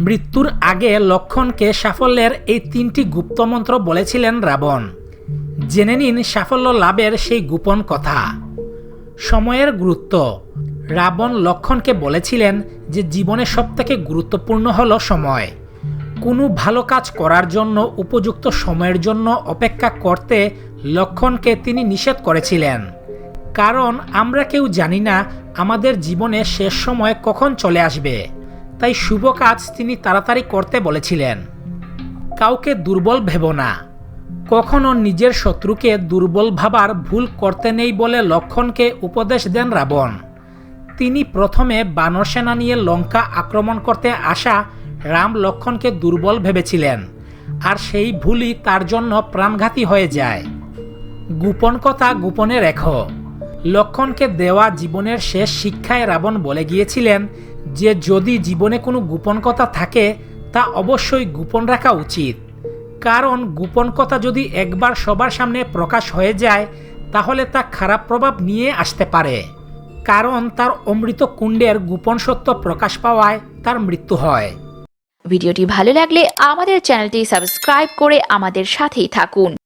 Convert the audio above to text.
মৃত্যুর আগে লক্ষণকে সাফল্যের এই তিনটি গুপ্তমন্ত্র বলেছিলেন রাবণ। জেনে নিন সাফল্য লাভের সেই গোপন কথা। সময়ের গুরুত্ব। রাবণ লক্ষণকে বলেছিলেন যে জীবনে সবথেকে গুরুত্বপূর্ণ হলো সময়। কোনো ভালো কাজ করার জন্য, উপযুক্ত সময়ের জন্য অপেক্ষা করতে লক্ষণকে তিনি নিষেধ করেছিলেন। কারণ আমরা কেউ জানি না আমাদের জীবনে শেষ সময় কখন চলে আসবে। তাই শুভ কাজ তিনি তাড়াতাড়ি করতে বলেছিলেন। কাউকে দুর্বল ভেব না। কখনো নিজের শত্রুকে দুর্বল ভাবার ভুল করতে নেই বলে লক্ষণকে উপদেশ দেন রাবণ। তিনি প্রথমে বানর সেনা নিয়ে লঙ্কা আক্রমণ করতে আসা রাম লক্ষণকে দুর্বল ভেবেছিলেন, আর সেই ভুলই তার জন্য প্রাণঘাতী হয়ে যায়। গোপন কথা গোপনে রেখো। লক্ষণকে দেওয়া জীবনের শেষ শিক্ষায় রাবণ বলে গিয়েছিলেন যে যদি জীবনে কোনো গোপন কথা থাকে, তা অবশ্যই গোপন রাখা উচিত। কারণ গোপন কথা যদি একবার সবার সামনে প্রকাশ হয়ে যায়, তাহলে তা খারাপ প্রভাব নিয়ে আসতে পারে। কারণ তার অমৃত কুণ্ডের গোপন সত্য প্রকাশ পাওয়ায় তার মৃত্যু হয়। ভিডিওটি ভালো লাগলে আমাদের চ্যানেলটি সাবস্ক্রাইব করে আমাদের সাথেই থাকুন।